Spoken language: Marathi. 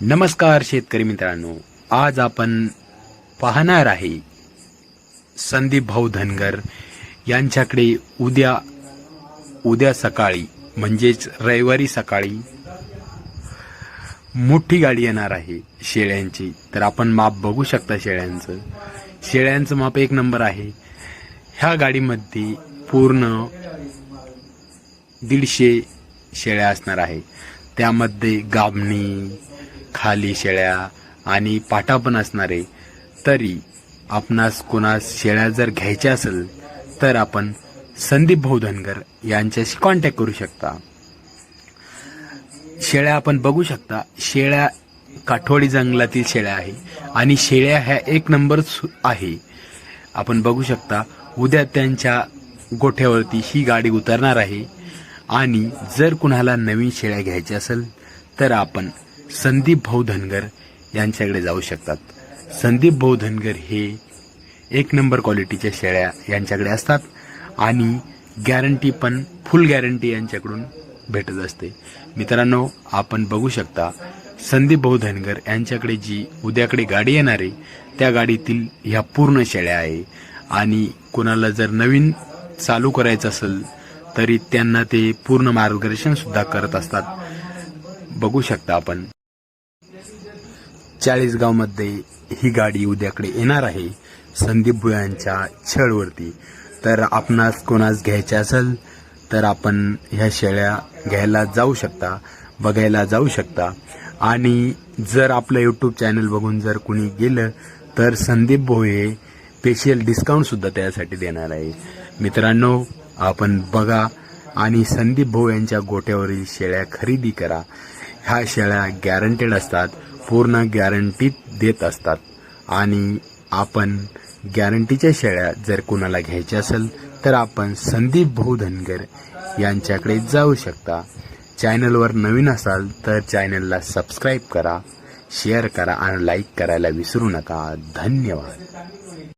नमस्कार शेतकरी मित्रांनो आज आपण पाहणार आहे संदीप भाऊ धनगर यांच्याकडे उद्या उद्या सकाळी म्हणजेच रविवारी सकाळी मोठी गाडी येणार आहे शेळ्यांची. तर आपण माप बघू शकता शेळ्यांचं. शेळ्यांचं माप एक नंबर आहे. ह्या गाडीमध्ये पूर्ण दीडशे शेळ्या असणार आहे. त्यामध्ये गाबणी खाली शेळ्या आणि पाटा पण असणारे तरी आपणास कोणास शेळ्या जर घ्यायच्या असेल तर आपण संदीप भाऊ धनगर यांच्याशी कॉन्टॅक्ट करू शकता. शेळ्या आपण बघू शकता शेळ्या काठवाडी जंगलातील शेळ्या आहे आणि शेळ्या ह्या एक नंबर सु- आहे. आपण बघू शकता उद्या त्यांच्या गोठ्यावरती ही गाडी उतरणार आहे आणि जर कुणाला नवीन शेळ्या घ्यायच्या असेल तर आपण संदीप भाऊ धनगर यांच्याकडे जाऊ शकतात. संदीप भाऊ धनगर हे एक नंबर क्वालिटीच्या शेळ्या यांच्याकडे असतात आणि गॅरंटी पण फुल गॅरंटी यांच्याकडून भेटत असते. मित्रांनो आपण बघू शकता संदीप भाऊ धनगर यांच्याकडे जी उद्याकडे गाडी येणार आहे त्या गाडीतील ह्या पूर्ण शेळ्या आहे. आणि कोणाला जर नवीन चालू करायचं असेल तरी त्यांना ते पूर्ण मार्गदर्शन सुद्धा करत असतात. बघू शकता आपण. चाळीसगावमध्ये ही गाडी उद्याकडे येणार आहे. संदीप भुयांच्या छळवरती. तर आपणास कोणास घ्यायच्या असेल तर आपण ह्या शेळ्या घ्यायला जाऊ शकता बघायला जाऊ शकता. आणि जर आपलं यूट्यूब चॅनल बघून जर कुणी गेलं तर संदीप भोये स्पेशल डिस्काउंट सुद्धा त्यासाठी देणार आहे. मित्रांनो आपण बघा आणि संदीप भाऊ यांच्या गोट्यावरील शेळ्या खरेदी करा. ह्या शेळ्या गॅरंटेड असतात. पूर्ण गॅरंटीत देत असतात. आणि आपण गॅरंटीच्या शेळ्या जर कोणाला घ्यायच्या असेल तर आपण संदीप भाऊ धनगर यांच्याकडे जाऊ शकता. चॅनलवर नवीन असाल तर चॅनलला सबस्क्राईब करा शेअर करा आणि लाईक करायला विसरू नका. धन्यवाद.